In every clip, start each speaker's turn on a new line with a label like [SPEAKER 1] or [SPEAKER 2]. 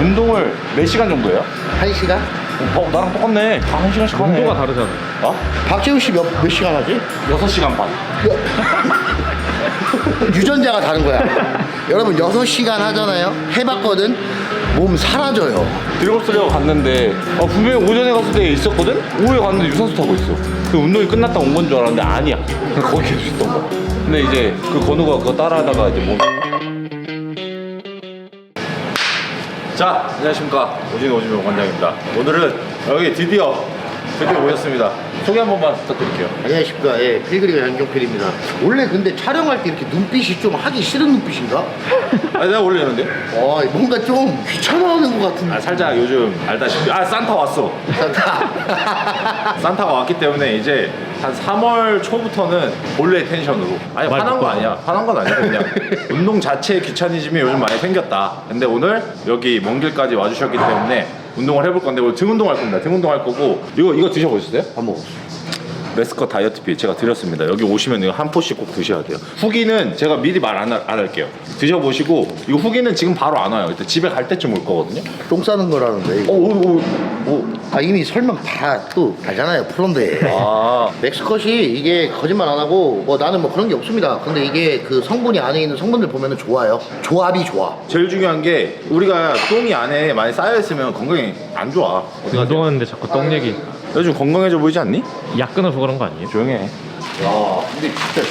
[SPEAKER 1] 운동을 몇 시간 정도예요?
[SPEAKER 2] 한 시간?
[SPEAKER 1] 어, 나랑 똑같네. 다 한 시간씩 하네.
[SPEAKER 3] 온도가 다르잖아.
[SPEAKER 1] 어?
[SPEAKER 2] 박재훈 씨 몇, 몇 시간 하지?
[SPEAKER 1] 6시간 반.
[SPEAKER 2] 유전자가 다른 거야. 여러분 6시간 하잖아요. 해봤거든. 몸 사라져요.
[SPEAKER 1] 드리블스려고 갔는데 어, 분명히 오전에 갔을 때 있었거든? 오후에 갔는데 유산소 타고 있어. 그 운동이 끝났다 온 건 줄 알았는데 아니야. 거기 계속 있던 거야. 근데 이제 그 건우가 그거 따라하다가 이제 몸. 자, 안녕하십니까. 오진 오진명 관장입니다. 오늘은 여기 드디어 드디어 오셨습니다. 소개 한 번만 부탁드릴게요.
[SPEAKER 2] 안녕하십니까. 예, 필그림 양경필입니다. 원래 근데 촬영할 때 이렇게 눈빛이 좀 하기 싫은 눈빛인가?
[SPEAKER 1] 아, 내가 원래 이런데?
[SPEAKER 2] 어, 뭔가 좀 귀찮아하는 것 같은.
[SPEAKER 1] 아, 살짝 요즘 알다시피 아, 산타 왔어.
[SPEAKER 2] 산타.
[SPEAKER 1] 산타가 왔기 때문에 이제 한 3월 초부터는 본래 텐션으로 아니
[SPEAKER 3] 말
[SPEAKER 1] 화난 거 아니야 화난 건 아니야 그냥 운동 자체에 귀차니즘이 요즘 많이 생겼다 근데 오늘 여기 먼 길까지 와주셨기 때문에 운동을 해볼 건데 등 운동할 겁니다 등 운동할 거고 이거 이거 드셔보셨어요?
[SPEAKER 2] 밥 먹어.
[SPEAKER 1] 메스커 다이어트 피 제가 드렸습니다 여기 오시면 이거 한 포씩 꼭 드셔야 돼요 후기는 제가 미리 말안 안 할게요 드셔보시고 이거 후기는 지금 바로 안 와요 일단 집에 갈 때쯤 올 거거든요
[SPEAKER 2] 똥 싸는 거라는데. 이거.
[SPEAKER 1] 오오오 오,
[SPEAKER 2] 아, 이미 설명 다 또 알잖아요. 프로인데.
[SPEAKER 1] 아
[SPEAKER 2] 맥스컷이 이게 거짓말 안 하고 뭐 나는 뭐 그런 게 없습니다. 근데 이게 그 성분이 안에 있는 성분들 보면은 좋아요. 조합이 좋아.
[SPEAKER 1] 제일 중요한 게 우리가 똥이 안에 많이 쌓여 있으면 건강이 안 좋아. 어디?
[SPEAKER 3] 운동하는데 자꾸 떡 얘기.
[SPEAKER 1] 요즘 건강해져 보이지 않니?
[SPEAKER 3] 약 끊어서 그런 거 아니에요?
[SPEAKER 1] 조용해.
[SPEAKER 2] 야, 근데 진짜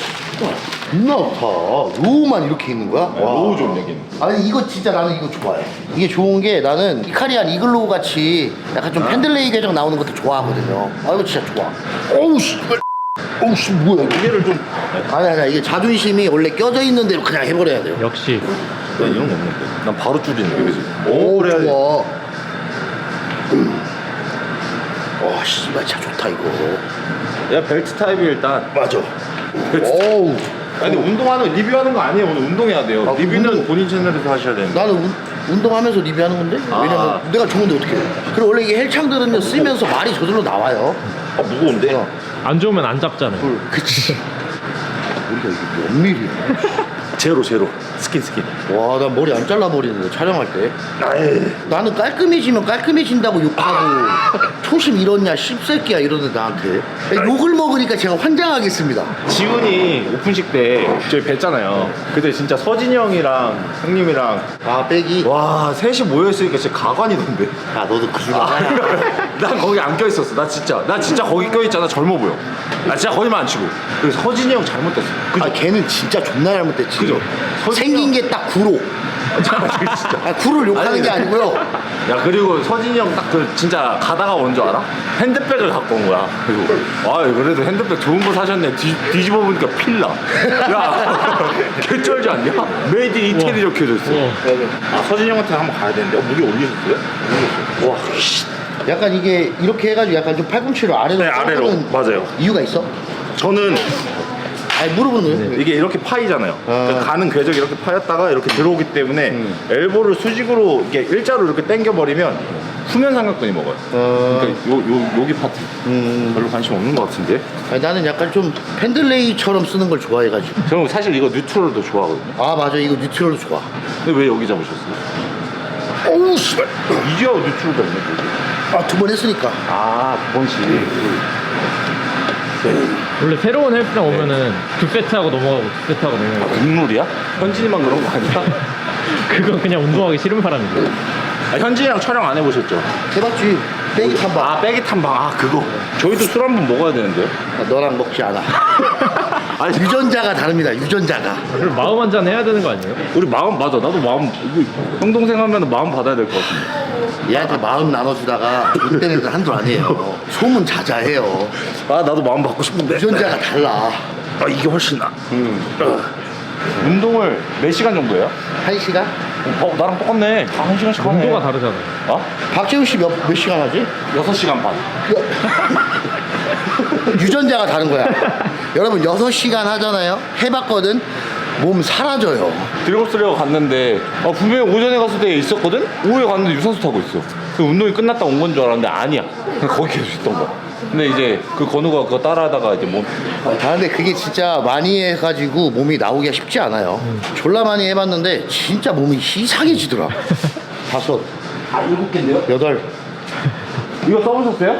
[SPEAKER 2] 존나 좋다. 로우만 이렇게 있는 거야? 와.
[SPEAKER 1] 너무 좋은 얘기는.
[SPEAKER 2] 아니 이거 진짜 나는 이거 좋아해. 이게 좋은 게 나는 이카리안 이글로우 같이 약간 좀 펜들레이 계정 나오는 것도 좋아하거든요. 아 이거 진짜 좋아. 어우 씨. 어우 씨 뭐야 이거.
[SPEAKER 1] 무게를 좀.
[SPEAKER 2] 아니 아니 이게 자존심이 원래 껴져 있는 대로 그냥 해버려야 돼요.
[SPEAKER 3] 역시
[SPEAKER 1] 난 이런 거 없는데. 난 바로 줄이는 게 그지.
[SPEAKER 2] 오,
[SPEAKER 1] 그래야 돼.
[SPEAKER 2] 좋아. 와 씨발 진짜 좋다 이거.
[SPEAKER 1] 야 벨트 타입이 일단.
[SPEAKER 2] 맞아. 어우.
[SPEAKER 1] 아니 근데 운동하는 리뷰하는 거 아니에요. 오늘 운동해야 돼요.
[SPEAKER 2] 아,
[SPEAKER 1] 리뷰는
[SPEAKER 2] 운동-
[SPEAKER 1] 본인 채널에서 하셔야 되는데.
[SPEAKER 2] 나는 운, 운동하면서 리뷰하는 건데
[SPEAKER 1] 아.
[SPEAKER 2] 왜냐면 내가 좋은데 어떻게 해 그리고 원래 이게 헬창들은요 쓰면서 말이 저절로 나와요
[SPEAKER 1] 아 무거운데?
[SPEAKER 2] 어.
[SPEAKER 3] 안 좋으면 안 잡잖아요.
[SPEAKER 2] 그치 우리가 이게 몇 밀이야
[SPEAKER 1] 제로 제로. 스킨 스킨.
[SPEAKER 2] 와 나 머리 안 잘라버리는데 촬영할 때 나는 깔끔해지면 깔끔해진다고 욕하고 초심 잃었냐 씹새끼야 이러는데 나한테 욕을 먹으니까 제가 환장하겠습니다
[SPEAKER 1] 지훈이 오픈식 때 저희 뵀잖아요. 그때 진짜 서진이 형이랑 형님이랑
[SPEAKER 2] 아 빼기
[SPEAKER 1] 와 셋이 모여 있으니까 진짜 가관이던데.
[SPEAKER 2] 야 너도 그 중에
[SPEAKER 1] 아,
[SPEAKER 2] 하나야
[SPEAKER 1] 난 거기 안 껴 있었어. 나 진짜, 나 진짜 거기 껴 있잖아. 젊어 보여. 나 진짜 거짓말 안 치고. 그래서 서진이 형 잘못됐어. 그죠?
[SPEAKER 2] 아 걔는 진짜 존나 잘못됐지
[SPEAKER 1] 그죠?
[SPEAKER 2] 생긴 게 딱 구로
[SPEAKER 1] 진짜.
[SPEAKER 2] 아 구를 욕하는
[SPEAKER 1] 아니,
[SPEAKER 2] 게 아니고요
[SPEAKER 1] 야 그리고 서진이 형 딱 그 진짜 가다가 온 줄 알아? 핸드백을 갖고 온 거야. 그리고 아 그래도 핸드백 좋은 거 사셨네. 뒤, 뒤집어 보니까 필라. 야 개쩔지 않냐? 메이드 인 이태리.
[SPEAKER 3] 우와.
[SPEAKER 1] 아 서진이 형한테 한번 가야 되는데 어, 무게 올리셨어요? 올렸어요. 와 씨.
[SPEAKER 2] 약간 이게 이렇게 해가지고 약간 좀 팔꿈치를 아래로
[SPEAKER 1] 네, 아래로. 맞아요.
[SPEAKER 2] 이유가 있어?
[SPEAKER 1] 저는
[SPEAKER 2] 아니 물어보는 거예요
[SPEAKER 1] 이게 이렇게 파이잖아요. 그러니까 가는 궤적이 이렇게 파였다가 이렇게 들어오기 때문에
[SPEAKER 2] 음.
[SPEAKER 1] 엘보를 수직으로 이렇게 일자로 이렇게 당겨버리면 후면 삼각근이 먹어요.
[SPEAKER 2] 어.
[SPEAKER 1] 그러니까 요, 요, 여기 파트
[SPEAKER 2] 음.
[SPEAKER 1] 별로 관심 없는 것 같은데.
[SPEAKER 2] 아니, 나는 약간 좀 펜들레이처럼 쓰는 걸 좋아해가지고
[SPEAKER 1] 저는 사실 이거 뉴트럴도 좋아하거든요.
[SPEAKER 2] 아 맞아 이거 뉴트럴도 좋아
[SPEAKER 1] 근데 왜 여기 잡으셨어요?
[SPEAKER 2] 어우 씨발
[SPEAKER 1] 이제야 뉴트럴도 없네 여기.
[SPEAKER 2] 아두 번 했으니까
[SPEAKER 1] 아, 두 번씩.
[SPEAKER 3] 원래 새로운 헬스장 오면은 두 세트하고 넘어가고 두 세트하고 넘어가고.
[SPEAKER 1] 국룰이야? 현진이만 그런 거 아니야?
[SPEAKER 3] 그건 그냥 운동하기 싫은 사람이죠.
[SPEAKER 1] 아, 현진이랑 촬영 안 해보셨죠?
[SPEAKER 2] 해봤지 빼기 탐방
[SPEAKER 1] 아, 빼기 탐방. 아, 그거. 저희도 술 한 번 먹어야 되는데요?
[SPEAKER 2] 아, 너랑 먹지 않아
[SPEAKER 1] 아니,
[SPEAKER 2] 유전자가 다릅니다 유전자가
[SPEAKER 3] 그럼 마음 한 잔 해야 되는 거 아니에요?
[SPEAKER 1] 우리 마음 맞아. 나도 마음 이거 형 동생 하면 마음 받아야 될 것 같은데.
[SPEAKER 2] 얘한테 마음 나눠주다가 돈 때는 한도 아니에요 소문 자자해요
[SPEAKER 1] 아 나도 마음 받고 싶은데.
[SPEAKER 2] 유전자가 달라
[SPEAKER 1] 아 이게 훨씬 나. 운동을 몇 시간 정도예요?
[SPEAKER 2] 한 시간?
[SPEAKER 1] 어 나랑 똑같네. 다 한 시간씩 하네.
[SPEAKER 3] 온도가 다르잖아요.
[SPEAKER 1] 어?
[SPEAKER 2] 박재훈 씨 몇 몇 시간 하지?
[SPEAKER 1] 6시간 반.
[SPEAKER 2] 유전자가 다른 거야. 여러분 6시간 하잖아요. 해봤거든. 몸 사라져요.
[SPEAKER 1] 드리블스려고 갔는데 어, 분명히 오전에 갔을 때 있었거든? 오후에 갔는데 유산소 타고 있어. 그 운동이 끝났다 온 건 줄 알았는데 아니야. 그냥 거기 계속 있던 거야. 근데 이제 그 건우가 그거 따라하다가 이제 몸
[SPEAKER 2] 아 근데 그게 진짜 많이 해가지고 몸이 나오기가 쉽지 않아요. 졸라 많이 해봤는데 진짜 몸이 이상해지더라. 다섯,
[SPEAKER 1] 아 일곱 개인데요?
[SPEAKER 2] 여덟.
[SPEAKER 1] 이거 써보셨어요?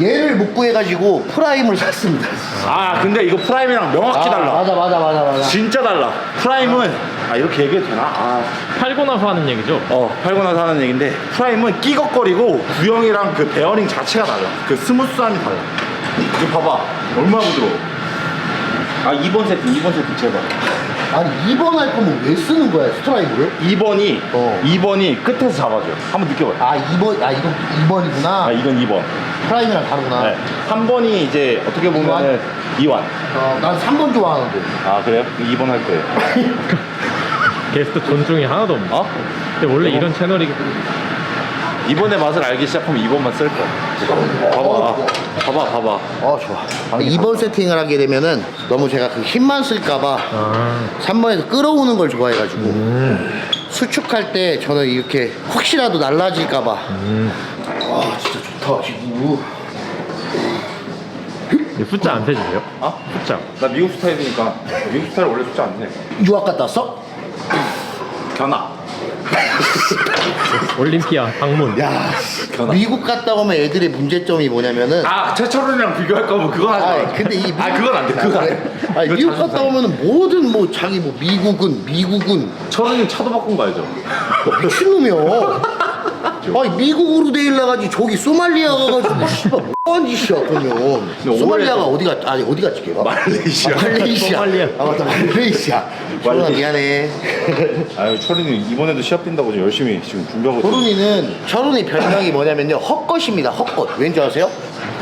[SPEAKER 2] 얘를 못 구해가지고 프라임을 샀습니다.
[SPEAKER 1] 아 근데 이거 프라임이랑 명확히 달라
[SPEAKER 2] 맞아, 맞아, 맞아, 맞아.
[SPEAKER 1] 진짜 달라 프라임은 아 이렇게 얘기해도 되나? 아,
[SPEAKER 3] 팔고 나서 하는 얘기죠?
[SPEAKER 1] 어 팔고 나서 하는 얘기인데 프라임은 끼걱거리고 구형이랑 그 베어링 자체가 달라 그 스무스함이 달라 이거 봐봐 얼마나 부드러워 아 2번 세팅 2번 세팅 제발
[SPEAKER 2] 아니, 2번 할 거면 왜 쓰는 거야, 스트라이브를?
[SPEAKER 1] 2번이
[SPEAKER 2] 어.
[SPEAKER 1] 2번이 끝에서 잡아줘요 한번 느껴봐요
[SPEAKER 2] 아, 2번, 아, 이건 2번이구나.
[SPEAKER 1] 아 이건 2번
[SPEAKER 2] 프라임이랑 다르구나.
[SPEAKER 1] 네. 3번이 이제 어떻게 보면은 2완
[SPEAKER 2] 어, 난 3번 좋아하는데.
[SPEAKER 1] 아 그래요? 2번 할 거예요
[SPEAKER 3] 게스트 존중이 하나도 없네.
[SPEAKER 1] 어?
[SPEAKER 3] 근데 원래 이런 채널이
[SPEAKER 1] 2번의 맛을 알기 시작하면 2번만 쓸 거야 봐봐 봐봐 봐봐
[SPEAKER 2] 어, 좋아. 2번 세팅을 하게 되면은 너무 제가 그 힘만 쓸까봐
[SPEAKER 3] 아
[SPEAKER 2] 3번에서 끌어오는 걸 좋아해가지고 수축할 때 저는 이렇게 혹시라도 날라질까봐 아 진짜 지금
[SPEAKER 3] 이 숫자 안 세주세요?
[SPEAKER 1] 어?
[SPEAKER 3] 숫자.
[SPEAKER 1] 나 미국 스타일이니까 미국 스타일 원래 숫자 안 돼.
[SPEAKER 2] 유학 갔다 왔어?
[SPEAKER 1] 견아.
[SPEAKER 3] 올림피아 방문.
[SPEAKER 2] 야
[SPEAKER 1] 견아.
[SPEAKER 2] 미국 갔다 오면 애들의 문제점이 뭐냐면은
[SPEAKER 1] 아 최철훈이랑 비교할 거면 그건 하지 마.
[SPEAKER 2] 아 근데 이
[SPEAKER 1] 아 그건 안 돼. 그건 안 돼.
[SPEAKER 2] 아니 미국 갔다 오면은 뭐든 뭐 자기 뭐 미국은 미국은
[SPEAKER 1] 철훈이 차도 바꾼 거 알죠?
[SPEAKER 2] 미친놈이야 아니 미국으로 데일 나가지 저기 소말리아 가가지고 씨발 뭐하는 짓이야 그러면
[SPEAKER 1] 근데
[SPEAKER 2] 소말리아가 어디가 아니 어디 갔지 걔가?
[SPEAKER 1] 말레이시아.
[SPEAKER 2] 아, 말레이시아
[SPEAKER 3] 소말리아.
[SPEAKER 2] 아 맞다 말레이시아
[SPEAKER 1] 말레이시아.
[SPEAKER 2] 미안해
[SPEAKER 1] 아유 철훈이 이번에도 시합 뛴다고 지금 열심히 지금 준비하고 있어.
[SPEAKER 2] 초run이는 철run이 별명이 뭐냐면요 헛것입니다 헛것 왠지 아세요?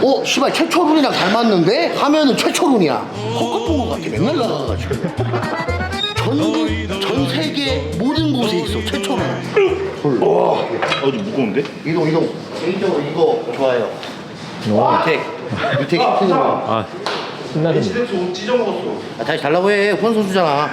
[SPEAKER 2] 어 씨발 최초룬이랑 닮았는데 하면은 최초룬이야 헛것 본것 같아 맨날 나가가지고 전국 전 세계 모든 곳에 있어 최초룬
[SPEAKER 1] 와, 어, 좀 무거운데?
[SPEAKER 2] 이동 이동 개인적으로 이거 좋아해요
[SPEAKER 3] 와.
[SPEAKER 2] 유택 유택 시트는
[SPEAKER 3] 아 신나는
[SPEAKER 1] 옷 찢어 먹었어.
[SPEAKER 2] 아, 다시 달라고 해 후원 선수잖아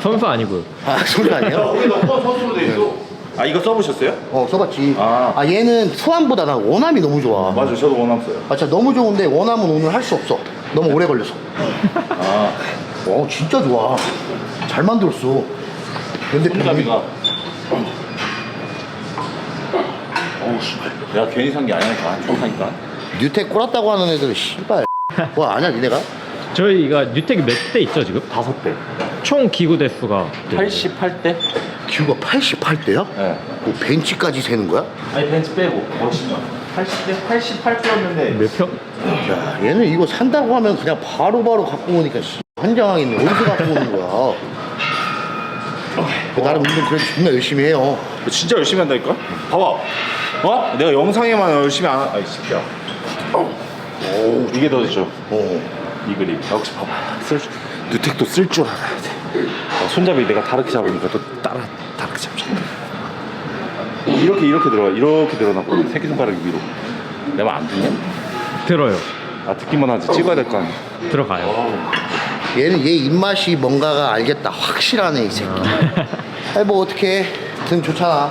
[SPEAKER 3] 선수 아니고요.
[SPEAKER 2] 아 소리 아니에요?
[SPEAKER 1] 너무 선수로 돼 있어. 아 이거 써보셨어요?
[SPEAKER 2] 어 써봤지
[SPEAKER 1] 아.
[SPEAKER 2] 아 얘는 수완보다 난 원암이 너무 좋아
[SPEAKER 1] 맞아, 저도 원함 써요.
[SPEAKER 2] 아 진짜 너무 좋은데 원함은 오늘 할 수 없어 너무 오래 걸려서
[SPEAKER 1] 아,
[SPEAKER 2] 와 진짜 좋아 잘 만들었어 근데
[SPEAKER 1] 손잡이가. 어우 씨발. 내가 괜히 산 게 아니니까 좋다니까.
[SPEAKER 2] 뉴텍 꼬랐다고 하는 애들은 씨발 뭐 아냐 니네가?
[SPEAKER 3] 저희가 뉴텍이 몇 대 있죠 지금?
[SPEAKER 1] 다섯 배.
[SPEAKER 3] 총 기구 대수가
[SPEAKER 1] 88대?
[SPEAKER 2] 큐가 88대야?
[SPEAKER 1] 네.
[SPEAKER 2] 뭐 벤치까지 세는 거야?
[SPEAKER 1] 아니 벤치 빼고 멋있냐 80대 88대였는데
[SPEAKER 3] 몇 평?
[SPEAKER 2] 야 얘는 이거 산다고 하면 그냥 바로바로 갖고 오니까 씨 환장하겠네 어디서 갖고 오는 거야? 나름 운동 그래도 존나 열심히 해요.
[SPEAKER 1] 진짜 열심히 한다니까? 봐봐. 어? 내가 영상에만 열심히 안 하... 아이 새끼야. 오 이게 더 좋죠.
[SPEAKER 2] 어.
[SPEAKER 1] 이 그림. 역시 봐봐. 쓸, 누텍도 쓸 줄 알아야 돼. 어, 손잡이 내가 다르게 잡으니까 또 따라 다르게 잡잖아 이렇게 이렇게 들어가. 이렇게 들어놨거든 새끼손가락이 위로. 내말안 듣냐?
[SPEAKER 3] 들어요.
[SPEAKER 1] 아 듣기만 하지. 찍어야 될 거 아니야.
[SPEAKER 3] 들어가요.
[SPEAKER 2] 얘는 얘 입맛이 뭔가가 알겠다. 확실하네 이 새끼. 아니 뭐 어떻게 등 좋잖아.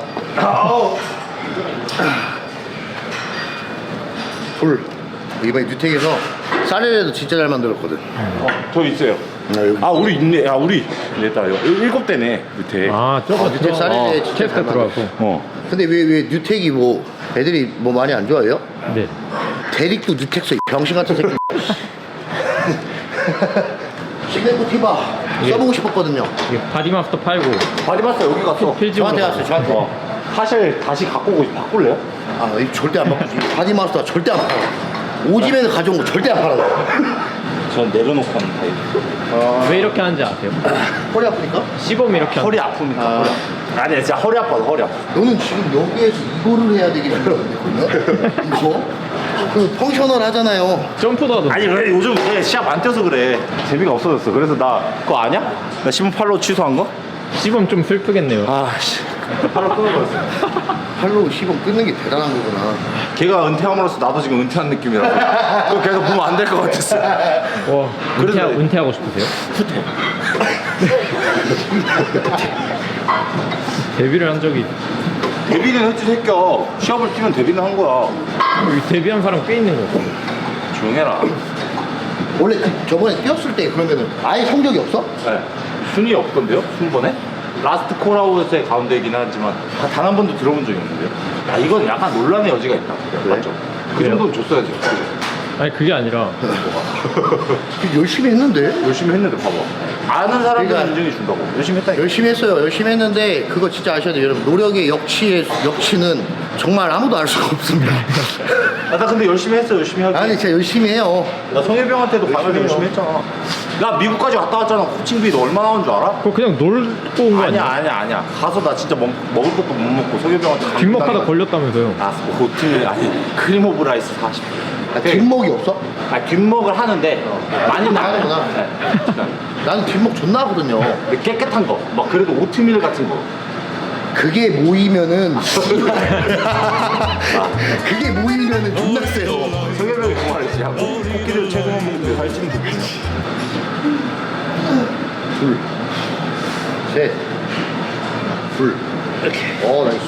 [SPEAKER 2] 불. 이번에 뉴텍에서 쌀레레도 진짜 잘 만들었거든.
[SPEAKER 1] 어, 저 있어요.
[SPEAKER 2] 아, 여기
[SPEAKER 1] 아 우리 있네. 아 우리 일- 일곱 대네 밑에
[SPEAKER 3] 아 저거
[SPEAKER 2] 아, 뉴텍 쌀레레 진짜
[SPEAKER 3] 캐스터
[SPEAKER 2] 잘
[SPEAKER 3] 들어가고.
[SPEAKER 1] 어.
[SPEAKER 2] 근데 왜 왜 뉴텍이 뭐 애들이 뭐 많이 안 좋아해요?
[SPEAKER 3] 네.
[SPEAKER 2] 대릭도 뉴텍 써 병신 같은 새끼 시네코 티바 써보고 싶었거든요
[SPEAKER 3] 이게 바디마스터 팔고
[SPEAKER 1] 바디마스터 여기 갔어
[SPEAKER 3] 필지으로
[SPEAKER 2] 저한테 왔어요 저한테
[SPEAKER 1] 어. 사실 다시 갖고 오고. 바꿀래요?
[SPEAKER 2] 아, 이 절대 안 바꾸지. 바디마스터가 절대 안 팔아. 오집에서 가져온 거 절대 안 팔아.
[SPEAKER 1] 전 내려놓고 하는 타입.
[SPEAKER 3] 왜 이렇게 하는지 아세요?
[SPEAKER 2] 허리 아프니까?
[SPEAKER 3] 시범 이렇게
[SPEAKER 1] 허리
[SPEAKER 3] 하는
[SPEAKER 1] 아픕니다.
[SPEAKER 2] 아.
[SPEAKER 1] 허리 아파. 아니 진짜 허리 아파서 허리 아파.
[SPEAKER 2] 너는 지금 여기에서 이거를 해야 되긴 하거든요. 이거? 그 펑셔널 하잖아요.
[SPEAKER 3] 점프도 하던데.
[SPEAKER 1] 아니 왜 요즘 왜 시합 안 뛰어서 그래. 재미가 없어졌어. 그래서 나 그거 아냐? 나 시범 팔로 취소한 거?
[SPEAKER 3] 시범 좀 슬프겠네요.
[SPEAKER 1] 아씨. 팔로 끊어버렸어.
[SPEAKER 2] 팔로 시범 끊는 게 대단한 거구나.
[SPEAKER 1] 걔가 은퇴함으로써 나도 지금 은퇴한 느낌이라서. 그거 계속 보면 안 될 것 같았어.
[SPEAKER 3] 와,
[SPEAKER 1] 그래서-
[SPEAKER 3] 은퇴하, 은퇴하고 싶으세요? 데뷔를 한 적이
[SPEAKER 1] 데뷔는 했지 새끼야. 시합을 뛰면 데뷔는 한 거야.
[SPEAKER 3] 여기 데뷔한 사람 꽤 있는 거고.
[SPEAKER 1] 조용해라.
[SPEAKER 2] 원래 그 저번에 뛰었을 때 그러면은 아예 성적이 없어?
[SPEAKER 1] 네. 순위 없던데요? 순번에? 라스트 콜아웃의 가운데이긴 하지만 단 한 번도 들어본 적이 없는데요. 아 이건 약간 논란의 여지가 있다. 맞죠? 그
[SPEAKER 3] 그래요?
[SPEAKER 1] 정도는 줬어야죠.
[SPEAKER 3] 아니 그게 아니라
[SPEAKER 2] 열심히 했는데
[SPEAKER 1] 열심히 했는데 봐봐. 아는 사람들은
[SPEAKER 2] 그러니까-
[SPEAKER 1] 인정해 준다고. 열심히 했다니까.
[SPEAKER 2] 열심히 했어요. 열심히 했는데 그거 진짜 아셔야 돼요, 여러분. 노력의 역치의 역치는 정말 아무도 알 수가 없습니다.
[SPEAKER 1] 아, 나 근데 열심히 했어. 열심히 하기.
[SPEAKER 2] 아니 진짜 열심히 해요.
[SPEAKER 1] 나 성혜병한테도 가면
[SPEAKER 2] 열심히
[SPEAKER 1] 열심히 했잖아. 나 미국까지 갔다 왔잖아. 코칭비 너 얼마 나온 줄 알아?
[SPEAKER 3] 그거 그냥 놀고 온 거
[SPEAKER 1] 아니야
[SPEAKER 3] 아니야?
[SPEAKER 1] 아니야 아니야. 가서 나 진짜 먹, 먹을 것도 못 먹고 성혜병한테
[SPEAKER 3] 뒷목하다 걸렸다면서요.
[SPEAKER 1] 아 호텔 아니 크림 오브 라이스 40.
[SPEAKER 2] 아, 뒷목이 없어?
[SPEAKER 1] 아 뒷목을 하는데 많이
[SPEAKER 2] 나가는구나. 나는 뒷목 존나 하거든요.
[SPEAKER 1] 근데 깨끗한 거. 막 그래도 오트밀 같은 거.
[SPEAKER 2] 그게 모이면은 그게 모이면은 존나 세요.
[SPEAKER 1] 성혜병이 그 말했지. 야, 코- 코끼리를 최소한 먹는데 살찌는 거.
[SPEAKER 2] 둘, 셋, 둘. 이렇게. 어, 나이스.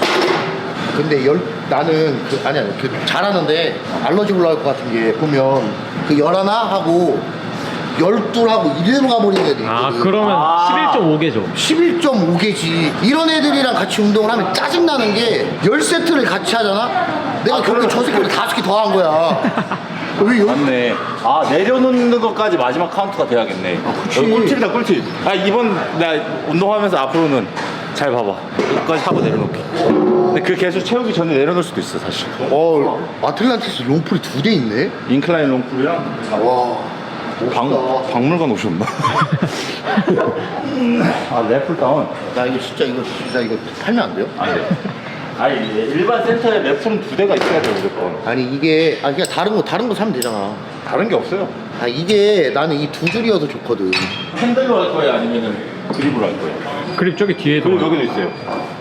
[SPEAKER 2] 근데 열 나는 그 아니 아니 그 잘하는데 알러지 올라올 것 같은 게 보면 그 열하나 하고 열둘 하고 이대로 가버리는 애들이
[SPEAKER 3] 아
[SPEAKER 2] 있거든.
[SPEAKER 3] 그러면
[SPEAKER 1] 아.
[SPEAKER 3] 11.5개죠.
[SPEAKER 2] 11.5개지 이런 애들이랑 같이 운동을 하면 짜증나는 게 10세트를 같이 하잖아? 내가 결국에 저 새끼를 다섯 개 더 한 거야 왜 열...
[SPEAKER 1] 맞네. 아 내려놓는 것까지 마지막 카운트가 돼야겠네.
[SPEAKER 2] 그치.
[SPEAKER 1] 여기 꿀팁이다 꿀팁. 아 이번 나 운동하면서 앞으로는 잘 봐봐. 여기까지 하고 내려놓기. 근데 그 개수 채우기 전에 내려놓을 수도 있어 사실.
[SPEAKER 2] 어 아틀란티스 롱풀이 두대 있네?
[SPEAKER 1] 인클라인 롱풀이랑
[SPEAKER 2] 와
[SPEAKER 1] 박,
[SPEAKER 2] 멋있다.
[SPEAKER 1] 박물관 오셨나? 아 래플 다운.
[SPEAKER 2] 나 이거 진짜 이거 진짜 이거 팔면 안 돼요?
[SPEAKER 1] 안 돼. 아니 일반 센터에 래플은 두 대가 있어야 돼 무조건.
[SPEAKER 2] 아니 이게 아니 그냥 다른 거 다른 거 사면 되잖아
[SPEAKER 1] 다른 게 없어요.
[SPEAKER 2] 아 이게 나는 이 두 줄이어서 좋거든
[SPEAKER 1] 핸들로 할 거예요 아니면은 그립으로 할 거예요?
[SPEAKER 3] 그립 저기 뒤에도
[SPEAKER 1] 그리고 여기도 있어요.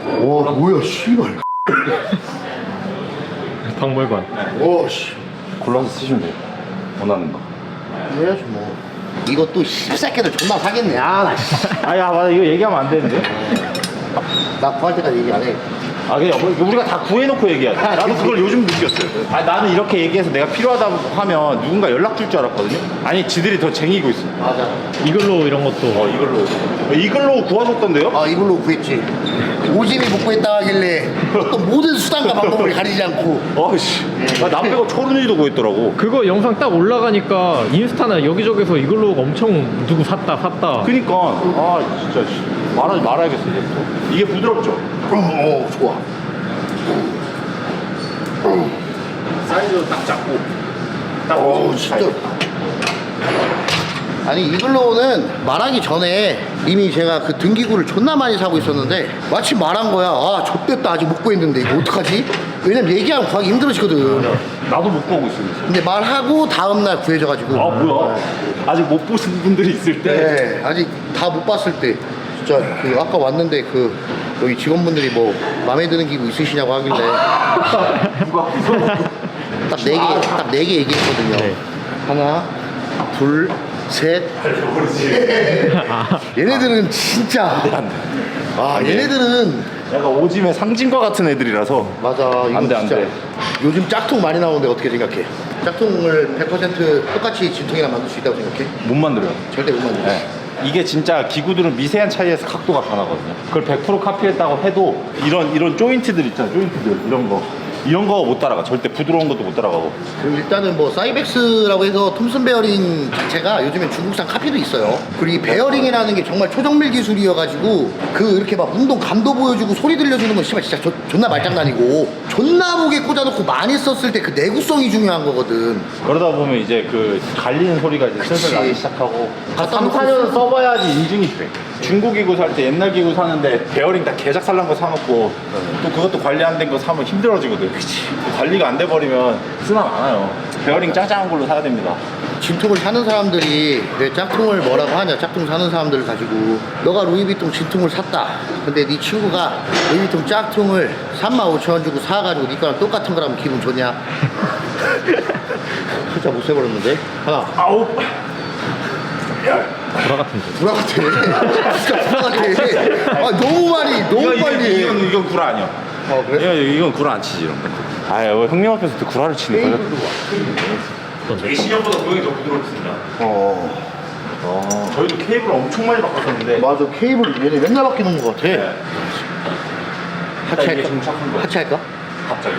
[SPEAKER 2] 와 뭐야 씨발
[SPEAKER 3] 박물관.
[SPEAKER 2] 와 씨
[SPEAKER 1] 골라서 쓰시면 돼요. 원하는 거.
[SPEAKER 2] 해야지 뭐. 이것도 씹새끼들 존나 사겠네. 아나
[SPEAKER 1] 아야 맞아. 이거 얘기하면 안 되는데.
[SPEAKER 2] 나 구할 때까지 얘기 안 해
[SPEAKER 1] 아 그냥 뭐 우리가 다 구해놓고 얘기하자.
[SPEAKER 2] 아,
[SPEAKER 1] 나도. 그걸 요즘 느꼈어요. 아 나는 이렇게 얘기해서 내가 필요하다고 하면 누군가 연락 줄 줄 알았거든요. 아니 지들이 더 쟁이고 있어.
[SPEAKER 2] 맞아
[SPEAKER 3] 이글로 이런 것도
[SPEAKER 1] 어 이걸로 어, 이걸로 구하셨던데요?
[SPEAKER 2] 아 이걸로 구했지 오집이 못 구했다 하길래 또 모든 수단과 방법을 가리지 않고
[SPEAKER 1] 어씨 나 빼고 초른이도 구했더라고.
[SPEAKER 3] 그거 영상 딱 올라가니까 인스타나 여기저기서 이글로 엄청 누구 샀다 샀다.
[SPEAKER 1] 그니까 아 진짜 씨. 말하지 말아야겠어 이제부터. 이게 부드럽죠?
[SPEAKER 2] 어 좋아
[SPEAKER 1] 사이즈도 딱 작고. 딱
[SPEAKER 2] 어 진짜. 아니 이글로우는 말하기 전에 이미 제가 그 등기구를 존나 많이 사고 있었는데 마침 말한 거야 아 좆됐다 아직 못 구했는데 이거 어떡하지? 왜냐면 얘기하면 구하기 힘들어지거든
[SPEAKER 1] 나도 못 구하고 있어요.
[SPEAKER 2] 근데 말하고 다음날 구해져가지고
[SPEAKER 1] 아 뭐야? 아직 못 보신 분들이 있을 때.
[SPEAKER 2] 네, 아직 다 못 봤을 때 진짜 그 아까 왔는데 그 여기 직원분들이 뭐 마음에 드는 기구 있으시냐고 하길래
[SPEAKER 1] 누가
[SPEAKER 2] 딱네 개 딱 네 개 얘기했거든요.
[SPEAKER 3] 네.
[SPEAKER 2] 하나, 둘, 셋. 얘네들은 진짜 아 얘네들은
[SPEAKER 1] 약간 오짐의 상징과 같은 애들이라서
[SPEAKER 2] 맞아 이거
[SPEAKER 1] 안 돼, 안
[SPEAKER 2] 진짜
[SPEAKER 1] 돼.
[SPEAKER 2] 요즘 짝퉁 많이 나오는데 어떻게 생각해? 짝퉁을 100% 똑같이 진퉁이랑 만들 수 있다고 생각해?
[SPEAKER 1] 못 만들어요.
[SPEAKER 2] 절대 못 만들어.
[SPEAKER 1] 네. 이게 진짜 기구들은 미세한 차이에서 각도가 변하거든요. 그걸 100% 카피했다고 해도 이런 이런 조인트들 있잖아, 조인트들 이런 거 이런 거 못 따라가. 절대 부드러운 것도 못 따라가고.
[SPEAKER 2] 그리고 일단은 뭐 사이벡스라고 해서 톰슨 베어링 자체가 요즘엔 중국산 카피도 있어요. 그리고 이 베어링이라는 게 정말 초정밀 기술이어가지고 그 이렇게 막 운동 감도 보여주고 소리 들려주는 건 씨발 진짜 조- 존나 말장난이고 존나 목에 꽂아놓고 많이 썼을 때 그 내구성이 중요한 거거든.
[SPEAKER 1] 그러다 보면 이제 그 갈리는 소리가 이제 슬슬
[SPEAKER 2] 그치.
[SPEAKER 1] 나기 시작하고 한
[SPEAKER 2] 갖다
[SPEAKER 1] 3,
[SPEAKER 2] 놓고
[SPEAKER 1] 4년 써봐야지 인증이 돼. 중국 기구 살 때 옛날 기구 사는데 베어링 다 개작 살란 거 사놓고 또 그것도 관리 안 된 거 사면 힘들어지거든. 관리가 안 돼 버리면 쓰나 많아요. 베어링 짱짱한 걸로 사야 됩니다.
[SPEAKER 2] 진퉁을 사는 사람들이 내 짝퉁을 뭐라고 하냐 짝퉁 사는 사람들을 가지고 너가 루이비통 진퉁을 샀다 근데 네 친구가 루이비통 짝퉁을 35,000원 주고 사가지고 네 거랑 똑같은 거라면 기분 좋냐 진짜 못 세버렸는데 하나
[SPEAKER 1] 아홉.
[SPEAKER 3] 보라 같은데.
[SPEAKER 2] 불화 같아 진짜 불화 같아 아 너무 많이 너무
[SPEAKER 1] 이건, 이건,
[SPEAKER 2] 빨리
[SPEAKER 1] 이건 이건 구라 아니야.
[SPEAKER 2] 어 그래?
[SPEAKER 1] 이건 이건 구라 안 치지 이런 거. 아유 왜 형님 앞에서 또 구라를 치는 거야? 예시년보다 고양이 더 부드럽습니다.
[SPEAKER 2] 어 어.
[SPEAKER 1] 저희도 케이블 엄청 많이 바꿨었는데
[SPEAKER 2] 맞아 케이블 얘네 맨날 바뀌는 것 같아.
[SPEAKER 1] 네.
[SPEAKER 2] 하체
[SPEAKER 1] 이게
[SPEAKER 2] 할까?
[SPEAKER 1] 좀 착한 거야.
[SPEAKER 2] 하체 할까?
[SPEAKER 1] 갑자기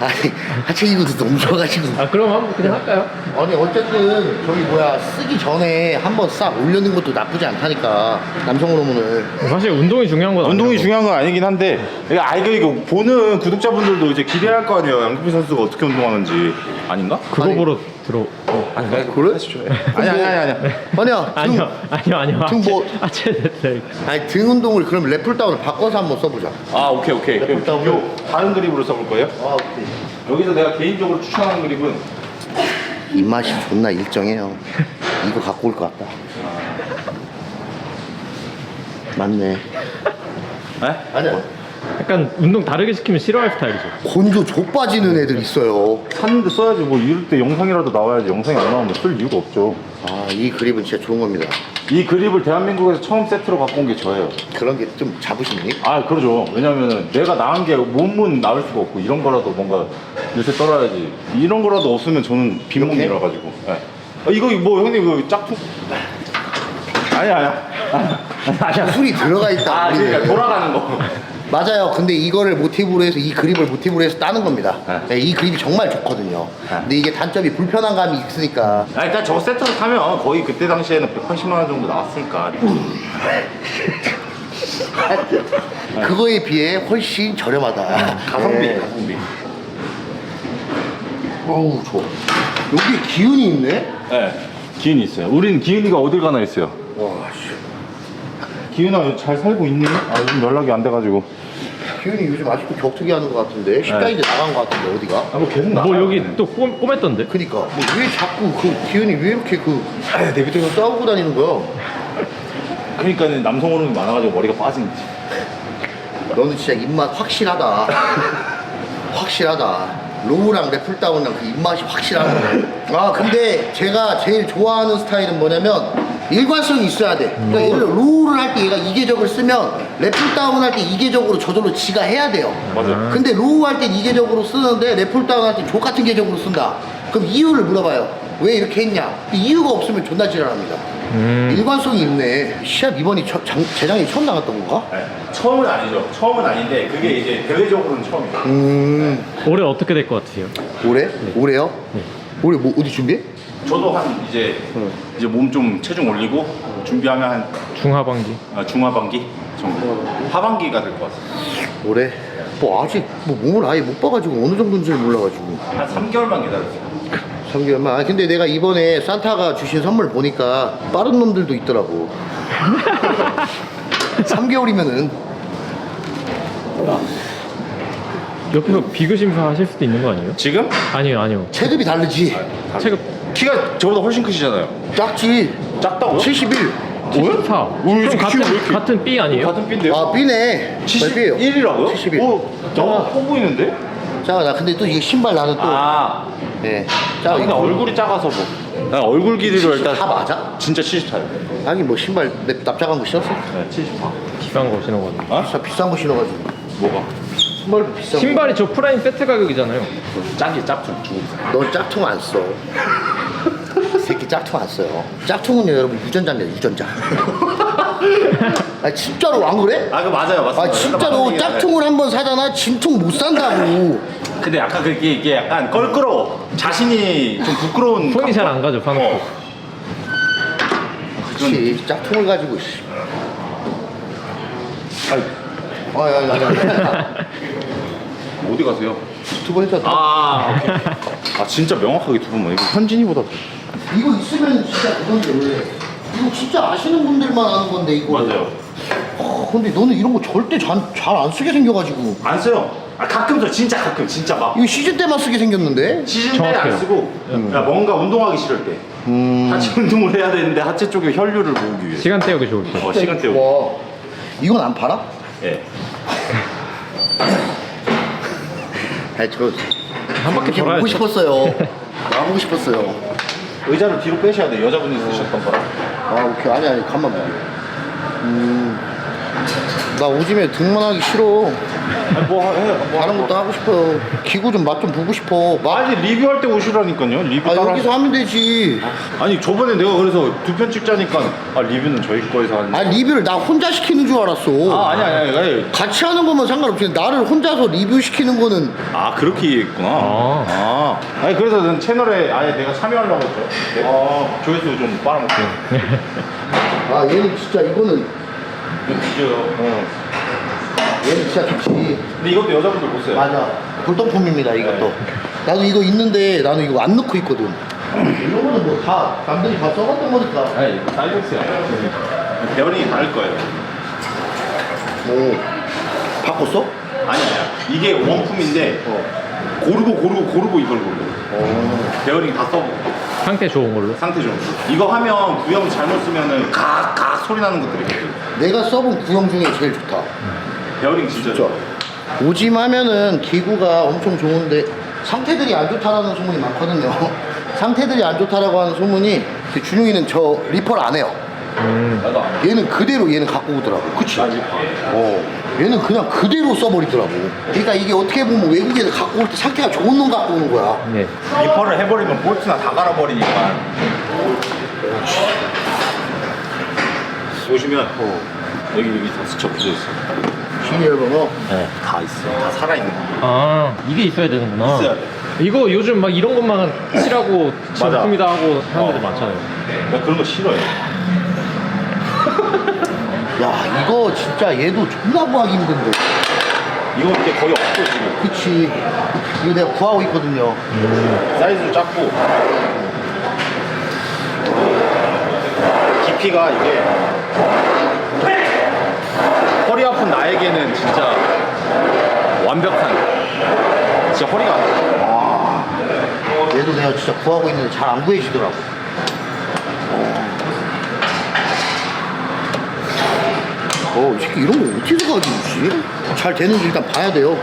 [SPEAKER 2] 아니 하체 기구도 너무 좋아가지고.
[SPEAKER 3] 아 그럼 한번 그냥 할까요?
[SPEAKER 2] 아니 어쨌든 저기 뭐야 쓰기 전에 한번 싹 올려는 것도 나쁘지 않다니까 남성 호르몬을.
[SPEAKER 3] 사실 운동이 중요한 건
[SPEAKER 1] 운동이
[SPEAKER 3] 아니라고.
[SPEAKER 1] 중요한 건 아니긴 한데 아 이거 이거 보는 구독자분들도 이제 기대할 거 아니에요 양규피 선수가 어떻게 운동하는지 아닌가?
[SPEAKER 3] 그거
[SPEAKER 2] 아니.
[SPEAKER 3] 보러 들어
[SPEAKER 1] 아니
[SPEAKER 2] 그래?
[SPEAKER 1] 아니 아니 아니 아니
[SPEAKER 2] 아니야. 등,
[SPEAKER 3] 아니요 아니요 아니요
[SPEAKER 2] 등 뭐-
[SPEAKER 3] 아체 됐어요
[SPEAKER 2] 아니 등 운동을 그럼 랩풀 다운을 바꿔서 한번 써보자.
[SPEAKER 1] 아 오케이 오케이
[SPEAKER 2] 네,
[SPEAKER 1] 그럼 요 다른 그립으로 써볼 거예요?
[SPEAKER 2] 아 오케이.
[SPEAKER 1] 여기서 내가 개인적으로 추천하는 그립은
[SPEAKER 2] 입맛이 존나 일정해요. 이거 갖고 올 것 같다. 맞네.
[SPEAKER 1] 에?
[SPEAKER 2] 아니야.
[SPEAKER 3] 약간 운동 다르게 시키면 싫어할 스타일이죠
[SPEAKER 2] 곤조 족 빠지는 애들 있어요.
[SPEAKER 1] 샀는데 써야지 뭐 이럴 때 영상이라도 나와야지 영상이 안 나오면 쓸 이유가 없죠
[SPEAKER 2] 아, 이 그립은 진짜 좋은 겁니다.
[SPEAKER 1] 이 그립을 대한민국에서 처음 세트로 갖고 온 게 저예요
[SPEAKER 2] 그런 게 좀 자부심이?
[SPEAKER 1] 아 그러죠 왜냐면은 내가 나은 게 몸은 나을 수가 없고 이런 거라도 뭔가 요새 떨어야지 이런 거라도 없으면 저는 빈몸이라 가지고 예. 아, 이거 뭐 형님 그 짝퉁 아니 아니야 아니야
[SPEAKER 2] 술이 들어가 있다.
[SPEAKER 1] 아. 그러니까 돌아가는 거
[SPEAKER 2] 맞아요. 근데 이거를 모티브로 해서 이 그립을 모티브로 해서 따는 겁니다.
[SPEAKER 1] 네.
[SPEAKER 2] 네, 이 그립이 정말 좋거든요.
[SPEAKER 1] 네.
[SPEAKER 2] 근데 이게 단점이 불편한 감이 있으니까
[SPEAKER 1] 아, 일단 저거 세트로 사면 거의 그때 당시에는 180만 원 정도 나왔으니까
[SPEAKER 2] 그거에 비해 훨씬 저렴하다.
[SPEAKER 1] 가성비
[SPEAKER 2] 네.
[SPEAKER 1] 가성비
[SPEAKER 2] 어우 좋아. 여기 기운이 있네.
[SPEAKER 1] 네 기운이 있어요 우린 기운이가 어딜 가나 있어요
[SPEAKER 2] 와 씨.
[SPEAKER 1] 기운아 잘 살고 있니? 아 요즘 연락이 안 돼가지고
[SPEAKER 2] 기운이 요즘 아직도 격투기 하는 것 같은데 식당인데 나간 것 같은데 어디가?
[SPEAKER 1] 아뭐 계속 나가요
[SPEAKER 3] 뭐 여기 또 꼬, 꼬맸던데
[SPEAKER 2] 그니까 뭐 왜 자꾸 그 기운이 왜 이렇게 그내 밑에서 싸우고 다니는 거야?
[SPEAKER 1] 그러니까는 남성 호르몬이 많아가지고 머리가 빠진 거지
[SPEAKER 2] 너는 진짜 입맛 확실하다. 확실하다. 로우랑 래플다운이랑 그 입맛이 확실하네. 아 근데 제가 제일 좋아하는 스타일은 뭐냐면 일관성이 있어야 돼. 그러니까 예를 들어 로우를 할때 얘가 이계적을 쓰면 래플다운 할 때 이계적으로 저절로 지가 해야 돼요.
[SPEAKER 1] 맞아요
[SPEAKER 2] 근데 로우 할땐 이계적으로 쓰는데 래플다운 할땐 족같은 계적으로 쓴다. 그럼 이유를 물어봐요. 왜 이렇게 했냐? 이유가 없으면 존나 지랄합니다.
[SPEAKER 3] 음
[SPEAKER 2] 일관성이 있네. 시합 이번이 첫- 장- 재작년에 처음 나갔던 건가?
[SPEAKER 1] 네. 처음은 아니죠 처음은 아닌데 그게 이제 대외적으로는 처음이죠
[SPEAKER 2] 음.
[SPEAKER 3] 올해 어떻게 될 것 같으세요?
[SPEAKER 2] 올해? 올해요? 올해 뭐 어디 준비해?
[SPEAKER 1] 저도 한 이제 이제 몸 좀 체중 올리고 준비하면 한
[SPEAKER 3] 중하반기?
[SPEAKER 1] 아, 중하반기 정도. 하반기가 될 것 같습니다.
[SPEAKER 2] 올해? 뭐 아직 뭐 몸을 아예 못 봐가지고 어느 정도인지 몰라가지고.
[SPEAKER 1] 한 3개월만 기다려주세요.
[SPEAKER 2] 3개월만? 아 근데 내가 이번에 산타가 주신 선물 보니까 빠른 놈들도 있더라고. 3개월이면은.
[SPEAKER 3] 옆에서 비교 심사 하실 수도 있는 거 아니에요?
[SPEAKER 1] 지금?
[SPEAKER 3] 아니요 아니요.
[SPEAKER 2] 체급이 다르지?
[SPEAKER 3] 체급
[SPEAKER 1] 키가 저보다 훨씬 크시잖아요
[SPEAKER 2] 작지
[SPEAKER 1] 작다고요?
[SPEAKER 2] 71
[SPEAKER 3] 74
[SPEAKER 1] 우리
[SPEAKER 3] 좀
[SPEAKER 1] 키가 왜
[SPEAKER 3] 같은,
[SPEAKER 1] 이렇게-
[SPEAKER 3] 같은 B 아니에요?
[SPEAKER 1] 같은 핀데요?
[SPEAKER 2] 아 B네
[SPEAKER 1] 71이라고요?
[SPEAKER 2] 71
[SPEAKER 1] 오, 나커 보이는데?
[SPEAKER 2] 자, 나 근데 또 이게 신발 나는 또
[SPEAKER 1] 아,
[SPEAKER 2] 네. 자,
[SPEAKER 1] 그냥
[SPEAKER 2] 이거
[SPEAKER 1] 얼굴이 작아서 뭐. 난 얼굴 길이로 일단
[SPEAKER 2] 다 맞아?
[SPEAKER 1] 진짜 74요.
[SPEAKER 2] 하긴 뭐 신발 내 납작한 거 신었어?
[SPEAKER 1] 네, 74.
[SPEAKER 3] 비싼 거 신어가지고
[SPEAKER 1] 어?
[SPEAKER 2] 진짜 비싼 거 신어가지고
[SPEAKER 1] 뭐가?
[SPEAKER 2] 신발도 비싼 거
[SPEAKER 3] 신발이 저 프라임 세트 가격이잖아요
[SPEAKER 1] 짝이 짝퉁 중국산.
[SPEAKER 2] 넌 짝퉁 안 써. 이 새끼 짝퉁 안 써요. 짝퉁은요, 여러분, 유전자입니다, 유전자. 아, 진짜로 안 그래?
[SPEAKER 1] 아, 그 맞아요, 맞습니다.
[SPEAKER 2] 아, 진짜로 짝퉁을 한번 사잖아, 진퉁 못 산다고.
[SPEAKER 1] 근데 약간 그게 이게 약간 껄끄러워. 자신이 좀 부끄러운.
[SPEAKER 3] 손이 잘 안? 가죠 파놓고
[SPEAKER 1] 어.
[SPEAKER 2] 그치, 짝퉁을 가지고, 씨.
[SPEAKER 1] 아니,
[SPEAKER 2] 아, 야, 야, 야.
[SPEAKER 1] 어디 가세요?
[SPEAKER 2] 두번 했잖아.
[SPEAKER 1] 아, 오케이. 아, 진짜 명확하게 두 분만. 이거 현진이보다 더.
[SPEAKER 2] 이거 있으면 진짜 그건데, 원래. 이거 진짜 아시는 분들만 아는 건데, 이거.
[SPEAKER 1] 맞아요.
[SPEAKER 2] 아, 근데 너는 이런 거 절대 잘 안 쓰게 생겨가지고.
[SPEAKER 1] 안 써요. 아, 가끔 써. 진짜 가끔. 진짜 막.
[SPEAKER 2] 이거 시즌 때만 쓰게 생겼는데?
[SPEAKER 1] 시즌 때
[SPEAKER 3] 정확해요.
[SPEAKER 1] 안 쓰고 야, 뭔가 운동하기 싫을 때
[SPEAKER 2] 음.
[SPEAKER 1] 하체 운동을 해야 되는데 하체 쪽에 혈류를 모으기 위해
[SPEAKER 3] 시간 때우기 좋을 때
[SPEAKER 1] 어, 시간 때우기
[SPEAKER 2] 와. 이건 안 팔아?
[SPEAKER 1] 예.
[SPEAKER 2] 아니, 저.
[SPEAKER 3] 한 바퀴
[SPEAKER 2] 이렇게 보고 싶었어요. 나보고 싶었어요.
[SPEAKER 1] 의자를 뒤로 빼셔야 돼 여자분이 쓰셨던 거라
[SPEAKER 2] 아, 오케이. 아니, 아니, 간만 보게. 음. 나 오지면 등만 하기 싫어.
[SPEAKER 1] 아니, 뭐 해? 뭐
[SPEAKER 2] 다른 것도 하고 싶어요. 기구 좀 맛 좀 보고 싶어. 마,
[SPEAKER 1] 아니 리뷰할 때 오시라니까요. 리뷰
[SPEAKER 2] 아,
[SPEAKER 1] 따라.
[SPEAKER 2] 여기서 하면 되지.
[SPEAKER 1] 아니 저번에 내가 그래서 두 편 찍자니까 아 리뷰는 저희 거에서 하는.
[SPEAKER 2] 아, 리뷰를 나 혼자 시키는 줄 알았어.
[SPEAKER 1] 아 아니 아니 아니.
[SPEAKER 2] 같이 하는 거면 상관없지. 나를 혼자서 리뷰 시키는 거는
[SPEAKER 1] 아 그렇게 이해했구나.
[SPEAKER 3] 아.
[SPEAKER 1] 아. 아니 그래서 난 채널에 아예 내가 참여하려고 했죠. 아 조회수 좀 빨아먹게.
[SPEAKER 2] 아 얘는 진짜 이거는
[SPEAKER 1] 진짜요. 어.
[SPEAKER 2] 얘는 진짜 좋지.
[SPEAKER 1] 근데 이것도 여자분들 못 써요.
[SPEAKER 2] 맞아. 골동품입니다 이것도. 나도 이거 있는데 나는 이거 안 넣고 있거든. 이런 거는 뭐 다 남들이 다 써봤던 거니까.
[SPEAKER 1] 아니 이거 사이버스야. 배열이 다를 거예요.
[SPEAKER 2] 오. 바꿨어?
[SPEAKER 1] 아니 아니야. 이게 원품인데
[SPEAKER 2] 어.
[SPEAKER 1] 고르고 고르고 고르고 이걸 고르고.
[SPEAKER 2] 어.
[SPEAKER 1] 배열링 다 써보고
[SPEAKER 3] 상태 좋은 걸로.
[SPEAKER 1] 상태 좋은 거. 이거 하면 구형 잘못 쓰면은 각각 소리 나는 것들이 있거든.
[SPEAKER 2] 내가 써본 구형 중에 제일 좋다.
[SPEAKER 1] 배열링 진짜
[SPEAKER 2] 진짜.
[SPEAKER 1] 좋아.
[SPEAKER 2] 오짐 하면은 기구가 엄청 좋은데 상태들이 안 좋다라는 소문이 많거든요. 상태들이 안 좋다라고 하는 소문이 그 준용이는 저 리퍼를 안 해요.
[SPEAKER 3] 음.
[SPEAKER 1] 나도 안.
[SPEAKER 2] 얘는 그대로 얘는 갖고 오더라고. 그치?
[SPEAKER 1] 나 리퍼.
[SPEAKER 2] 어. 얘는 그냥 그대로 써버리더라고. 그러니까 이게 어떻게 보면 외국에서 갖고 올 때 상태가 좋은 놈 갖고 오는 거야.
[SPEAKER 3] 네.
[SPEAKER 1] 리퍼를 해버리면 볼트나 다 갈아버리니까. 보시면
[SPEAKER 2] 어.
[SPEAKER 1] 여기 여기 다 스쳐붙어 있어.
[SPEAKER 2] 시니어 번호.
[SPEAKER 1] 네, 다 있어. 다 살아있는 거.
[SPEAKER 3] 아 이게 있어야 되는구나.
[SPEAKER 1] 있어야 돼.
[SPEAKER 3] 이거 요즘 막 이런 것만 칠하고
[SPEAKER 1] 맞아.
[SPEAKER 3] 정품이다 하고 사람들 이
[SPEAKER 1] 어.
[SPEAKER 3] 많잖아요.
[SPEAKER 1] 나 그런 거 싫어해.
[SPEAKER 2] 야, 이거 진짜 얘도 존나 구하기 힘든데.
[SPEAKER 1] 이거 이제 거의 없어 지금.
[SPEAKER 2] 그치. 이거 내가 구하고 있거든요.
[SPEAKER 1] 사이즈도 작고 깊이가 이게 허리 아픈 나에게는 진짜 완벽한 진짜 허리가 아파.
[SPEAKER 2] 얘도 내가 진짜 구하고 있는데 잘 안 구해지더라고. 어, 이 새끼 이런 거 어디서 가지고지? 잘 되는지 일단 봐야 돼요.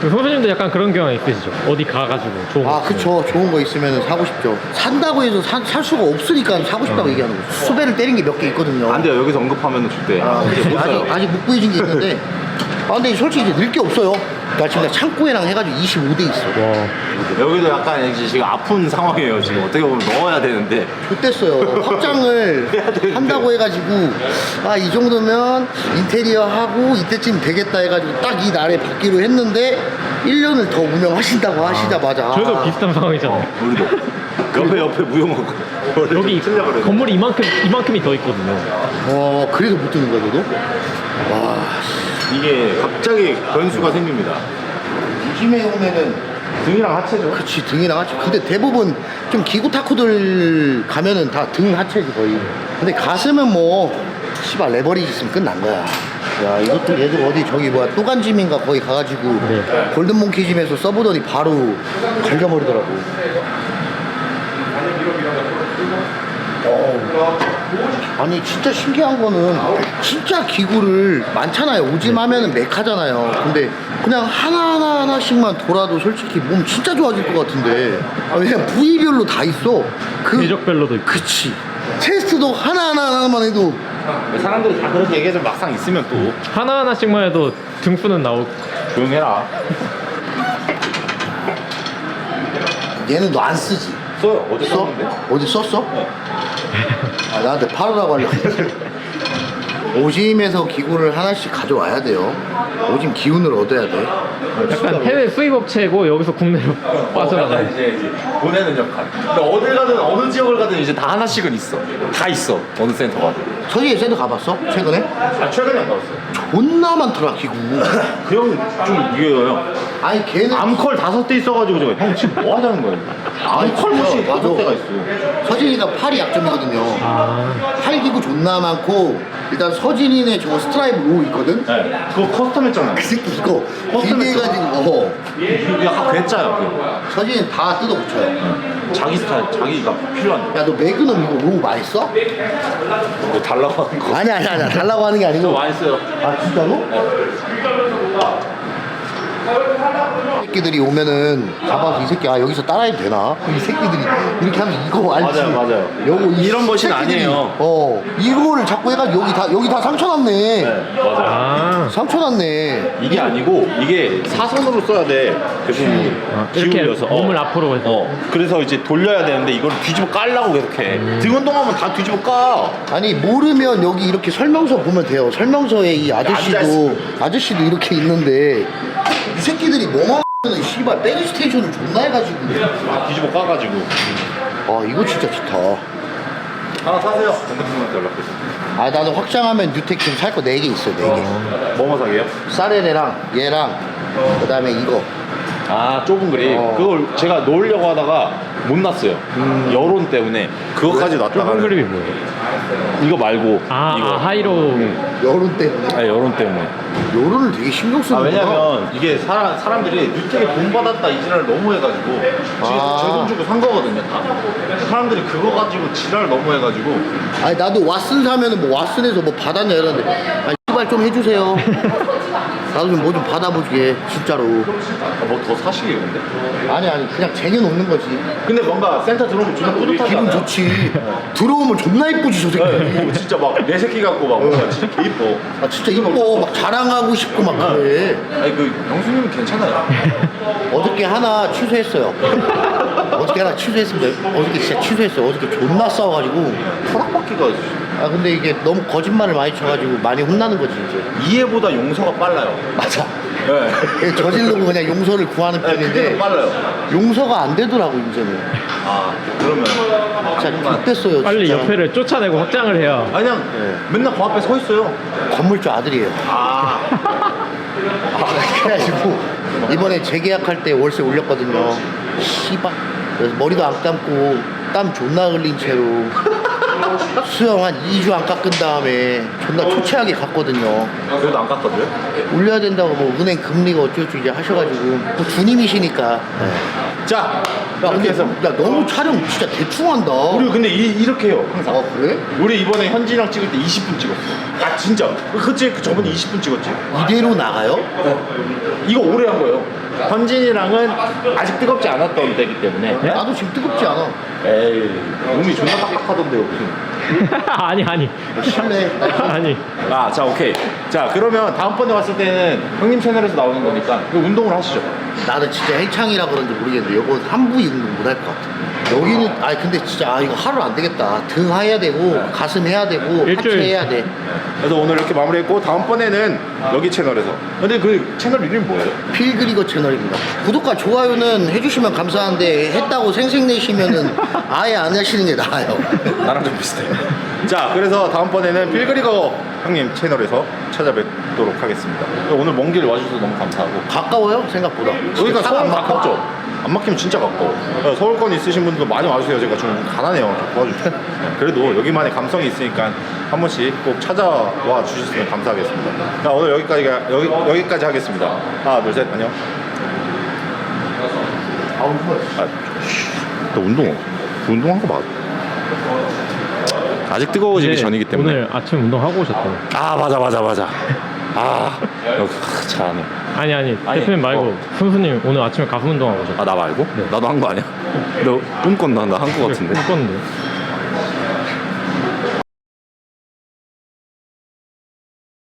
[SPEAKER 3] 그 선생님도 약간 그런 경향 있으시죠? 어디 가가지고 좋은
[SPEAKER 2] 아,
[SPEAKER 3] 거.
[SPEAKER 2] 그쵸. 좋은 거 있으면 사고 싶죠. 산다고 해서 사- 살 수가 없으니까 사고 싶다고 얘기하는 거. 수배를 때린 게 몇 개 있거든요.
[SPEAKER 1] 안 돼요 여기서 언급하면 줄때
[SPEAKER 2] 아,
[SPEAKER 1] 못
[SPEAKER 2] 아직,
[SPEAKER 1] 써요
[SPEAKER 2] 아직 못 구해진 게 있는데. 아, 근데 솔직히 이제 늘 게 없어요. 나 지금 나 창고에랑 해가지고 25대 있어.
[SPEAKER 3] 와.
[SPEAKER 1] 여기도 약간 이제 지금 아픈 상황이에요 지금 어떻게 보면 넣어야 되는데
[SPEAKER 2] 좋댔어요. 확장을. 한다고 해가지고 아 이 정도면 인테리어 하고 이때쯤 되겠다 해가지고 딱 이 날에 받기로 했는데 1년을 더 운영하신다고 하시자마자
[SPEAKER 3] 저희도 비슷한 상황이잖아요.
[SPEAKER 1] 우리도 옆에 옆에 무용하고
[SPEAKER 3] 여기
[SPEAKER 1] 쓰려고 그래
[SPEAKER 3] 건물이 이만큼 이만큼이 더 있거든요.
[SPEAKER 2] 어 그래서 못 드는 거야 너도? 와
[SPEAKER 1] 이게 갑자기 변수가 생깁니다.
[SPEAKER 2] 요즘에 오면은
[SPEAKER 1] 등이랑 하체죠?
[SPEAKER 2] 그치 등이랑 하체. 근데 대부분 좀 기구 타쿠들 가면은 다 등 하체지 거의. 근데 가슴은 뭐 씨발 레버리지 있으면 끝난 거야. 야 이것도 얘들 어디 저기 뭐야 또간짐인가 거기 가가지고
[SPEAKER 3] 네.
[SPEAKER 2] 골든몽키짐에서 써보더니 바로 갈겨버리더라고. 어. 아니 진짜 신기한 거는 진짜 기구를 많잖아요. 오짐 하면은 메카잖아요. 근데 그냥 하나하나 하나씩만 돌아도 솔직히 몸 진짜 좋아질 것 같은데. 아, 그냥 부위별로 다 있어. 그
[SPEAKER 3] 궤적별로도 있고.
[SPEAKER 2] 그치. 체스트도 하나하나 하나만 해도.
[SPEAKER 1] 사람들이 다 그렇게 얘기해서 막상 있으면 또.
[SPEAKER 3] 하나하나씩만 해도 등수는 나오고.
[SPEAKER 1] 조용해라.
[SPEAKER 2] 얘는 너 안 쓰지.
[SPEAKER 1] 써요. 어제
[SPEAKER 2] 써?
[SPEAKER 1] 썼는데?
[SPEAKER 2] 어디 썼어? 아, 나한테 팔으라고 하려고 오짐에서 기구를 하나씩 가져와야 돼요. 오짐 기운을 얻어야 돼.
[SPEAKER 3] 약간 해외 수입 업체고 여기서 국내로 빠져나가는.
[SPEAKER 1] 이제, 이제 보내는 역할. 근데 어딜 가든 어느 지역을 가든 이제 다 하나씩은 있어. 다 있어. 어느 센터 가든.
[SPEAKER 2] 서지에 샌드 가봤어? 최근에?
[SPEAKER 1] 아 최근에 안 가봤어
[SPEAKER 2] 존나 많더라 기구.
[SPEAKER 1] 그 형좀 이게요
[SPEAKER 2] 아니 걔는
[SPEAKER 1] 암컬 다섯 대 있어가지고 저거 형 지금 뭐 하자는 거예요 암컬 못이
[SPEAKER 2] 맞아.
[SPEAKER 1] 다섯 대가 있어
[SPEAKER 2] 서진이가 팔이 약점이거든요
[SPEAKER 3] 아.
[SPEAKER 2] 팔 기구 존나 많고 일단 서진이네 저거 스트라이브 로우 있거든?
[SPEAKER 1] 네 그거 커스텀 했잖아요
[SPEAKER 2] 그 새끼 이거
[SPEAKER 1] 커스텀
[SPEAKER 2] 길게
[SPEAKER 1] 했어.
[SPEAKER 2] 해가지고 어.
[SPEAKER 1] 약간 그랬잖아요 그거.
[SPEAKER 2] 서진이 다 뜯어 붙여요
[SPEAKER 1] 자기 스타일 자기가 필요한
[SPEAKER 2] 야 너 매그넘 이거 로우 많이 써?
[SPEAKER 1] 거 달라고 하는 거
[SPEAKER 2] 아니 아니 아니 달라고 하는
[SPEAKER 1] 게저
[SPEAKER 2] 아니고
[SPEAKER 1] 써요
[SPEAKER 2] 아 진짜로? 새끼들이 오면은 잡아서 이 새끼 아 여기서 따라해도 되나? 이 새끼들이 이렇게 하면 이거 알지?
[SPEAKER 1] 맞아요, 맞아요.
[SPEAKER 2] 요거 이
[SPEAKER 1] 이런 머신
[SPEAKER 2] 새끼들이,
[SPEAKER 1] 아니에요.
[SPEAKER 2] 어 이거를 자꾸 해가지고 여기 다 여기 다 상처 났네.
[SPEAKER 1] 맞아.
[SPEAKER 3] 아,
[SPEAKER 2] 상처 났네.
[SPEAKER 1] 이게 아니고 이게 사선으로 써야 돼. 대부분
[SPEAKER 3] 아, 이렇게
[SPEAKER 1] 기울여서.
[SPEAKER 3] 몸을 앞으로 해서.
[SPEAKER 1] 어. 그래서 이제 돌려야 되는데 이걸 뒤집어 깔라고 계속 해. 등 운동하면 다 뒤집어 까.
[SPEAKER 2] 아니 모르면 여기 이렇게 설명서 보면 돼요. 설명서에 이 아저씨도
[SPEAKER 1] 앉아있어.
[SPEAKER 2] 아저씨도 이렇게 있는데 이 새끼들이 멍하는 씨발 백스 스테이션을 존나 해가지고
[SPEAKER 1] 다 뒤집어 까가지고.
[SPEAKER 2] 아 이거 진짜 좋다.
[SPEAKER 1] 하나 사세요. 건강팀한테 연락해서.
[SPEAKER 2] 아 나는 확장하면 뉴텍 지금 살거 4개 있어 4개.
[SPEAKER 1] 뭐뭐 사게요?
[SPEAKER 2] 사레레랑 얘랑 그 다음에 이거.
[SPEAKER 1] 아 좁은 그립.
[SPEAKER 2] 어.
[SPEAKER 1] 그걸 제가 놓으려고 하다가 못 놨어요. 여론 때문에 그거까지 놨다가
[SPEAKER 3] 좁은 그립이 뭐예요?
[SPEAKER 1] 이거 말고
[SPEAKER 3] 아,
[SPEAKER 1] 이거.
[SPEAKER 3] 아 하이로.
[SPEAKER 2] 여론 때문에.
[SPEAKER 1] 아, 여론 때문에.
[SPEAKER 2] 여론을 되게 신경
[SPEAKER 1] 아,
[SPEAKER 2] 쓰는구나.
[SPEAKER 1] 왜냐면 이게 사람, 사람들이 뉴텍에 돈 받았다 이 지랄을 너무 해가지고
[SPEAKER 2] 아.
[SPEAKER 1] 제돈 주고 산 거거든요 다 사람들이 그거 가지고 지랄 너무 해가지고
[SPEAKER 2] 아니 나도 왓슨 사면은 뭐 왓슨에서 뭐 받았냐 이러는데 아 씨발 좀 해주세요. 나도 좀 뭐 좀 받아보게 진짜로.
[SPEAKER 1] 뭐 더 사시게요 근데?
[SPEAKER 2] 아니 아니 그냥 쟁여놓는 거지.
[SPEAKER 1] 근데 뭔가 센터 들어오면 존나 뿌듯하지
[SPEAKER 2] 기분
[SPEAKER 1] 않아요?
[SPEAKER 2] 좋지. 들어오면 존나 이쁘지 저 새끼.
[SPEAKER 1] 네, 뭐 진짜 막 내 새끼 같고 막 뭔가 진짜 개 이뻐
[SPEAKER 2] 아 진짜 이뻐 막 자랑하고 싶고 막 그래.
[SPEAKER 1] 아니 그 영수님은 괜찮아요
[SPEAKER 2] 어저께 하나 취소했어요. 어저께 하나 취소했습니다. 어저께 진짜 취소했어요. 어저께 존나 싸워가지고.
[SPEAKER 1] 허락받기가
[SPEAKER 2] 아 근데 이게 너무 거짓말을 많이 쳐가지고 많이 혼나는 거지 이제.
[SPEAKER 1] 이해보다 용서가 빨라요
[SPEAKER 2] 맞아.
[SPEAKER 1] 네,
[SPEAKER 2] 저지르고 그냥 용서를 구하는
[SPEAKER 1] 네 그게
[SPEAKER 2] 편인데
[SPEAKER 1] 빨라요
[SPEAKER 2] 용서가 안 되더라고 이제는.
[SPEAKER 1] 아 그러면
[SPEAKER 2] 진짜 좋댔어요.
[SPEAKER 3] 빨리
[SPEAKER 2] 진짜.
[SPEAKER 3] 옆에를 쫓아내고 확장을 해야.
[SPEAKER 1] 아, 그냥
[SPEAKER 2] 네.
[SPEAKER 1] 맨날 그 앞에 서 있어요
[SPEAKER 2] 건물주 아들이에요.
[SPEAKER 1] 아
[SPEAKER 2] 그래가지고 이번에 재계약할 때 월세 올렸거든요. 씨발. 그래서 머리도 안 감고 땀 존나 흘린 채로 수영 한 2주 안 깎은 다음에 존나 초췌하게 갔거든요.
[SPEAKER 1] 그래도 안 깎아줘요?
[SPEAKER 2] 올려야 된다고 뭐 은행 금리가 어쩌고 이제 하셔가지고 뭐 주님이시니까.
[SPEAKER 1] 자
[SPEAKER 2] 야,
[SPEAKER 1] 이렇게
[SPEAKER 2] 근데
[SPEAKER 1] 해서
[SPEAKER 2] 야 너무 촬영 진짜 대충 한다.
[SPEAKER 1] 우리 근데 이, 이렇게 해요 항상
[SPEAKER 2] 아 그래?
[SPEAKER 1] 우리 이번에 현진이랑 찍을 때 20분 찍었어 아 진짜 그치 그 저번에 20분 찍었지
[SPEAKER 2] 이대로 나가요?
[SPEAKER 1] 이거 오래 한 거예요 현진이랑은 아직 뜨겁지 않았던 때기 때문에
[SPEAKER 2] 나도 지금 뜨겁지 않아.
[SPEAKER 1] 에이 몸이 존나 딱딱하던데요 무슨
[SPEAKER 3] 아니 아니.
[SPEAKER 2] 실내.
[SPEAKER 3] 아니.
[SPEAKER 1] 아 자 오케이 자 그러면 다음번에 왔을 때는 형님 채널에서 나오는 거니까 그 운동을 하시죠
[SPEAKER 2] 나는 진짜 해창이라 그런지 모르겠는데 이거 한부 운동 못할 것 같아. 여기는 아니 근데 진짜 아 이거 하루 안 되겠다. 등 해야 되고 가슴 해야 되고 하체
[SPEAKER 3] 일주일.
[SPEAKER 2] 해야 돼.
[SPEAKER 1] 그래서 오늘 이렇게 마무리했고 다음번에는 여기 채널에서 근데 그 채널 이름이 뭐예요?
[SPEAKER 2] 필그리거 채널입니다. 구독과 좋아요는 해주시면 감사한데 했다고 생색내시면은 아예 안 하시는 게 나아요.
[SPEAKER 1] 나랑 좀 비슷해 자 그래서 다음번에는 필그리거 형님 채널에서 찾아뵙도록 하겠습니다 오늘 먼 길 와주셔서 너무 감사하고
[SPEAKER 2] 가까워요 생각보다.
[SPEAKER 1] 여기가 서울. 가깝죠? 안 막히면 진짜 가까워. 어, 서울권 있으신 분들도 많이 와주세요. 제가 좀 가난해요. 좀 도와주세요. 그래도 여기만의 감성이 있으니까 한 번씩 꼭 찾아와 주셨으면 감사하겠습니다. 자, 오늘 여기까지, 여기, 여기까지 하겠습니다. 하나, 둘, 셋, 안녕.
[SPEAKER 2] 아,
[SPEAKER 1] 쉬, 너 운동, 운동한 거 맞아. 아직 뜨거워지기 전이기 때문에.
[SPEAKER 3] 오늘 아침 운동 하고 오셨다.
[SPEAKER 1] 아, 맞아, 맞아, 맞아. 아, 여기 잘하네.
[SPEAKER 3] 아니 아니
[SPEAKER 1] 아니,
[SPEAKER 3] 대표님 말고
[SPEAKER 1] 어.
[SPEAKER 3] 선수님 오늘 아침에 가슴 운동하고 오셨다.
[SPEAKER 1] 아, 나 말고? 나도 한 거 아니야? 너 꿈꿨나? 나 한 거 같은데.
[SPEAKER 3] 꿈꿨는데.